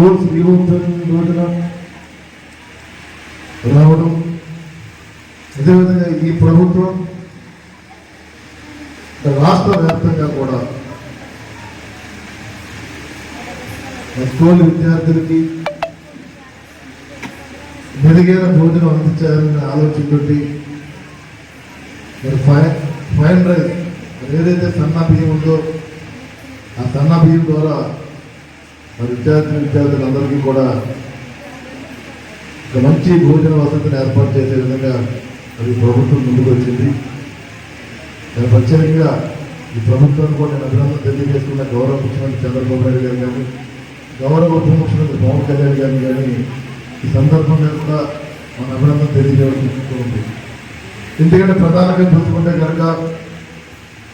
Schools శ్రీవంతం రోజున. రావడం. అదేవిధంగా ఈ ప్రభుత్వం రాష్ట్ర వ్యాప్తంగా కూడా స్కూల్ విద్యార్థులకి మెరుగైన భోజనం అందించాలనే ఆలోచనతోటి మరి ఫైన్ ఫైన్ రైస్ ఏదైతే సన్న బియ్యం ఉందో ఆ సన్న బియ్యం ద్వారా విద్యార్థి విద్యార్థులందరికీ కూడా ఒక మంచి భోజన వసతిని ఏర్పాటు చేసే విధంగా అది ప్రభుత్వం ముందుకు వచ్చింది నేను ప్రత్యేకంగా ఈ ప్రభుత్వాన్ని కూడా నేను అభినందన తెలియజేస్తున్న గౌరవ ముఖ్యమంత్రి చంద్రబాబు నాయుడు గారు కానీ గౌరవ ఉప ముఖ్యమంత్రి పవన్ కళ్యాణ్ గారు కానీ ఈ సందర్భంగా కూడా మన అభినందన తెలియజేయవలసి ఉంది ఎందుకంటే ప్రధానంగా చూసుకుంటే కనుక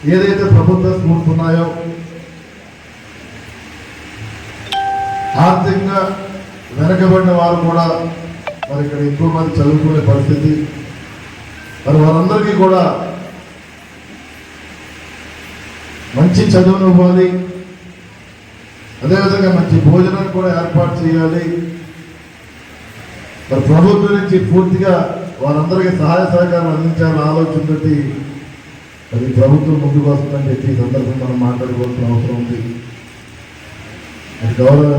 ఏదైతే ప్రభుత్వ స్కూల్స్ ఉన్నాయో ఆర్థికంగా వెనకబడిన వారు కూడా మరి ఇక్కడ ఎక్కువ మంది చదువుకునే పరిస్థితి. మరి వారందరికీ కూడా మంచి చదువును ఇవ్వాలి. అదేవిధంగా మంచి భోజనం కూడా ఏర్పాటు చేయాలి. మరి ప్రభుత్వం నుంచి పూర్తిగా వారందరికీ సహాయ సహకారం అందించాలని ఆలోచనతోటి మరి ప్రభుత్వం ముందుకు వస్తుందని చెప్పి ఈ సందర్భంగా మనం మాట్లాడుకోవాల్సిన అవసరం ఉంది. మరి గౌరవ